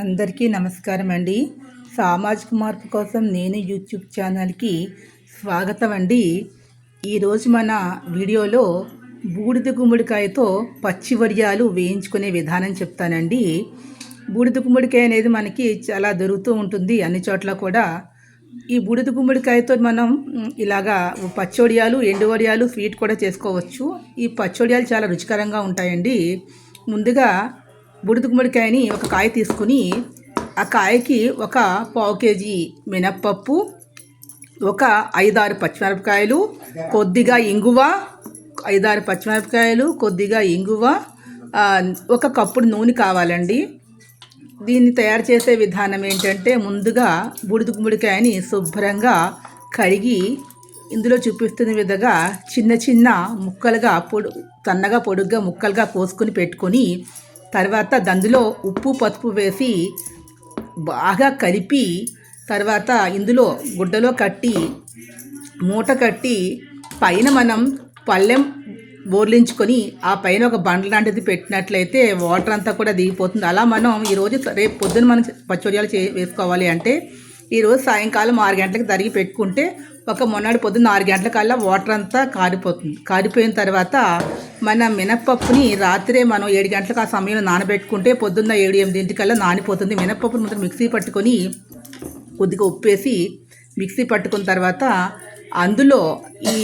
అందరికీ నమస్కారం అండి. సామాజిక మార్పు కోసం నేను యూట్యూబ్ ఛానల్కి స్వాగతం అండి. ఈరోజు మన వీడియోలో బూడిద గుమ్మడికాయతో పచ్చి వడియాలు వేయించుకునే విధానం చెప్తానండి. బూడిద గుమ్మడికాయ అనేది మనకి చాలా దొరుకుతూ ఉంటుంది. అన్ని చోట్ల కూడా ఈ బూడిద గుమ్మడికాయతో మనం ఇలాగా పచ్చొడియాలు ఎండు వడియాలు స్వీట్ కూడా చేసుకోవచ్చు. ఈ పచ్చొడియాలు చాలా రుచికరంగా ఉంటాయండి. ముందుగా బుడిది గుమ్మడికాయని ఒక కాయ తీసుకుని ఆ కాయకి ఒక పావు కేజీ మినప్పప్పు ఒక ఐదారు పచ్చిమిరపకాయలు కొద్దిగా ఇంగువ ఐదారు పచ్చిమిరపకాయలు కొద్దిగా ఇంగువ ఒక కప్పుడు నూనె కావాలండి. దీన్ని తయారు చేసే విధానం ఏంటంటే ముందుగా బుడిది గుమ్మడికాయని శుభ్రంగా కడిగి ఇందులో చూపిస్తున్న విధంగా చిన్న చిన్న ముక్కలుగా పొడు సన్నగా పొడుగ్గా ముక్కలుగా కోసుకొని పెట్టుకొని తర్వాత దందులో ఉప్పు పసుపు వేసి బాగా కలిపి తర్వాత ఇందులో గుడ్డలో కట్టి మూట కట్టి పైన మనం పళ్ళెం బోర్లించుకొని ఆ పైన ఒక బండ లాంటిది పెట్టినట్లయితే వాటర్ అంతా కూడా దిగిపోతుంది. అలా మనం ఈరోజు రేపు పొద్దున మనం పచ్చడియాలు చే వేసుకోవాలి అంటే ఈరోజు సాయంకాలం ఆరు గంటలకు తరిగి పెట్టుకుంటే ఒక మొన్నటి పొద్దున్న ఆరు గంటల కల్లా వాటర్ అంతా కారిపోతుంది. కారిపోయిన తర్వాత మన మినప్పప్పుని రాత్రే మనం ఏడు గంటలకు ఆ సమయంలో నానబెట్టుకుంటే పొద్దున్న ఏడు ఎనిమిదింటికల్లా నానిపోతుంది. మినప్పప్పుని మాత్రం మిక్సీ పట్టుకొని కొద్దిగా ఉప్పేసి మిక్సీ పట్టుకున్న తర్వాత అందులో ఈ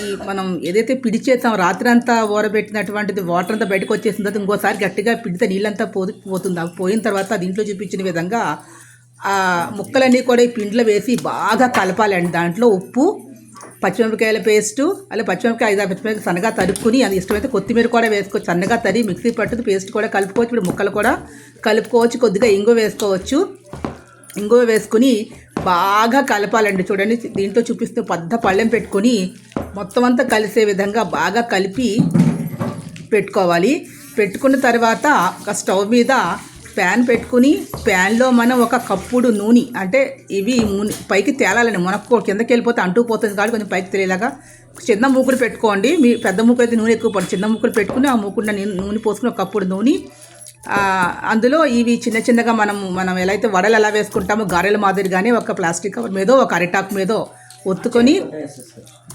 ఈ మనం ఏదైతే పిడిచేస్తాం రాత్రి అంతా ఊరబెట్టినటువంటిది వాటర్ అంతా బయటకు వచ్చేసిన తర్వాత ఇంకోసారి గట్టిగా పిడితే నీళ్ళంతా పోదు పోతుంది. పోయిన తర్వాత దీంట్లో చూపించిన విధంగా ఆ ముక్కలన్నీ కూడా ఈ పిండిలో వేసి బాగా కలపాలండి. దాంట్లో ఉప్పు పచ్చిమిరపకాయల పేస్టు అలా పచ్చిమిరపకాయ ఐదు పచ్చిమిరపకాయ సన్నగా తరుక్కుని అది ఇష్టమైతే కొత్తిమీర కూడా వేసుకోవచ్చు. సన్నగా తరి మిక్సీ పట్టుది పేస్ట్ కూడా కలుపుకోవచ్చు. ఇప్పుడు ముక్కలు కూడా కలుపుకోవచ్చు. కొద్దిగా ఇంగు వేసుకోవచ్చు. ఇంగువ వేసుకుని బాగా కలపాలండి. చూడండి దీంట్లో చూపిస్తూ పెద్ద పళ్ళెం పెట్టుకొని మొత్తం అంతా కలిసే విధంగా బాగా కలిపి పెట్టుకోవాలి. పెట్టుకున్న తర్వాత ఒక స్టవ్ మీద ప్యాన్ పెట్టుకుని ప్యాన్లో మనం ఒక కప్పుడు నూనె అంటే ఇవి ముని పైకి తేలాలండి. మునక్కో కిందకి వెళ్ళిపోతే అంటూ పోతుంది కాబట్టి కొంచెం పైకి తెలియలాగా చిన్న మూకుడు పెట్టుకోండి. మీ పెద్ద మూకుడు అయితే నూనె ఎక్కువ పడుతుంది చిన్న మూకుడు పెట్టుకుని ఆ మూకుడు నూనె పోసుకుని ఒక కప్పుడు నూనె. అందులో ఇవి చిన్న చిన్నగా మనం మనం ఎలా అయితే వడలు ఎలా వేసుకుంటామో గారెల మాదిరిగానే ఒక ప్లాస్టిక్ కవర్ మీదో ఒక అరిటాకు మీదో ఒత్తుకొని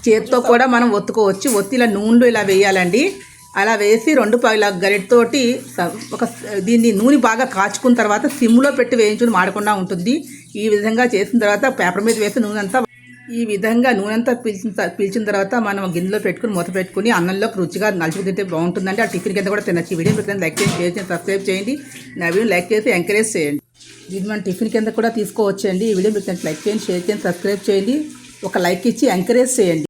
చేత్తో కూడా మనం ఒత్తుకోవచ్చు. ఒత్తి ఇలా నూనెలో ఇలా వేయాలండి. అలా వేసి రెండు ప- ఇలా గరిటతోటి స- ఒక దీన్ని నూనె బాగా కాచుకున్న తర్వాత సిమ్లో పెట్టి వేయించుకుని మాడకుండా ఉంటుంది. ఈ విధంగా చేసిన తర్వాత పేపర్ మీద వేసి నూనె అంతా ఈ విధంగా నూనె అంతా పీల్చిన పీల్చిన తర్వాత మనం గిన్నెలో పెట్టుకుని మూత పెట్టుకుని అన్నంలోకి రుచిగా నలుచుకు తింటే బాగుంటుందండి. ఆ టిఫిన్ కింద కూడా తినచ్చు. వీడియో మీకు లైక్ చేసి షేర్ చేయండి సబ్స్క్రైబ్ చేయండి. నా వీడియో లైక్ చేసి ఎంకరేజ్ చేయండి. దీన్ని మనం టిఫిన్ కింద కూడా తీసుకోవచ్చండి. ఈ వీడియో మీకు లైక్ చేయండి షేర్ చేయండి సబ్స్క్రైబ్ చేయండి. ఒక లైక్ ఇచ్చి ఎంకరేజ్ చేయండి.